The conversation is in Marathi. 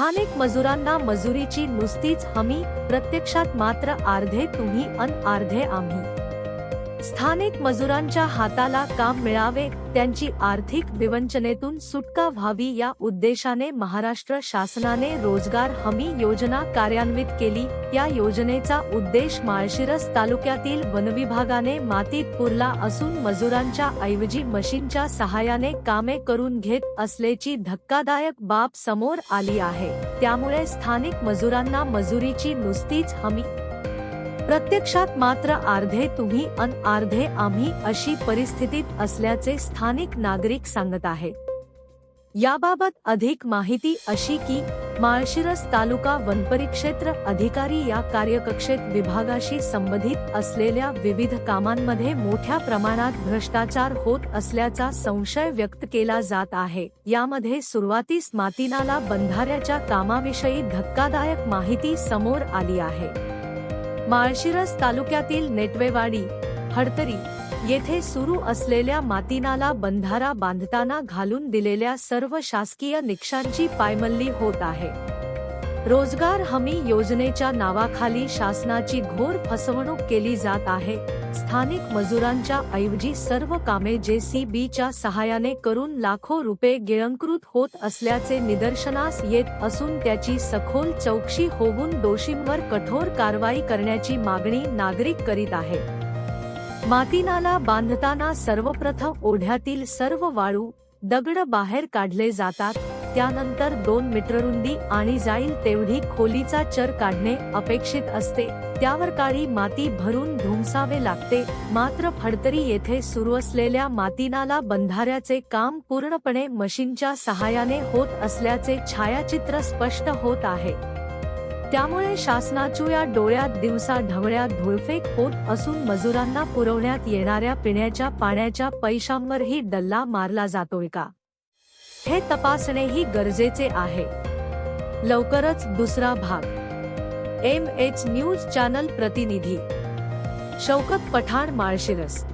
स्थानिक मजुरांना मजुरीची नुसतीच हमी प्रत्यक्षात मात्र अर्धे तुम्ही अन अर्धे आम्ही. स्थानिक मजुरांच्या हाताला काम मिळावे त्यांची आर्थिक विवंचनेतून सुटका व्हावी या उद्देशाने महाराष्ट्र शासनाने रोजगार हमी योजना कार्यान्वित केली. या योजनेचा उद्देश माळशिरस तालुक्यातील वनविभागाने मातीत पुरला असून मजुरांच्या ऐवजी मशीनच्या सहाय्याने कामे करून घेत असल्याची धक्कादायक बाब समोर आली आहे. त्यामुळे स्थानिक मजुरांना मजुरीची नुसतीच हमी प्रत्यक्षात मात्र अर्धे तुम्ही अन अर्धे आम्ही अशी परिस्थितीत असल्याचे स्थानिक नागरिक सांगत आहेत. याबाबत अधिक माहिती अशी की माळशिरस तालुका वनपरिक्षेत्र अधिकारी या कार्यकक्षेत विभागाशी संबंधित असलेल्या विविध कामांमध्ये मोठ्या प्रमाणात भ्रष्टाचार होत असल्याचा संशय व्यक्त केला जात आहे. यामध्ये सुरुवातीस मातीनाला बंधाऱ्याच्या कामाविषयी धक्कादायक माहिती समोर आली आहे. माळशिरस तालुक्यातील नेटवेवाडी हडतरी येथे सुरू असलेल्या मातीनाला बंधारा बांधताना घालून दिलेल्या सर्व शासकीय निकषांची पायमल्ली होत आहे. रोजगार हमी योजनेच्या नावाखाली शासनाची घोर फसवणूक केली जात आहे. स्थानिक मजुरांच्या ऐवजी सर्व कामे जे सी बीच्या सहाय्याने करून लाखो रुपये गिळंकृत होत असल्याचे निदर्शनास येत असून त्याची सखोल चौकशी होऊन दोषींवर कठोर कारवाई करण्याची मागणी नागरिक करीत आहे. मातीनाला बांधताना सर्वप्रथम ओढ्यातील सर्व वाळू दगड बाहेर काढले जातात. त्यानंतर दोन मीटर रुंदी आणि जाईल तेवढी खोलीचा चर काढणे अपेक्षित असते. त्यावर काळी माती भरून धुमसावे लागते. मात्र फडतरी येथे सुरू असलेल्या मातीनाला बंधाऱ्याचे काम पूर्णपणे मशीनच्या सहाय्याने होत असल्याचे छायाचित्र स्पष्ट होत आहे. त्यामुळे शासनाच्या डोळ्यात दिवसा ढवळ्या धुळफेक होत असून मजुरांना पुरवण्यात येणाऱ्या पिण्याच्या पाण्याच्या पैशांवरही डल्ला मारला जातोय का? हे तपासणेही गरजेचे आहे. लवकरच दुसरा भाग. एम एच न्यूज चॅनल प्रतिनिधी. शौकत पठाण माळशिरस.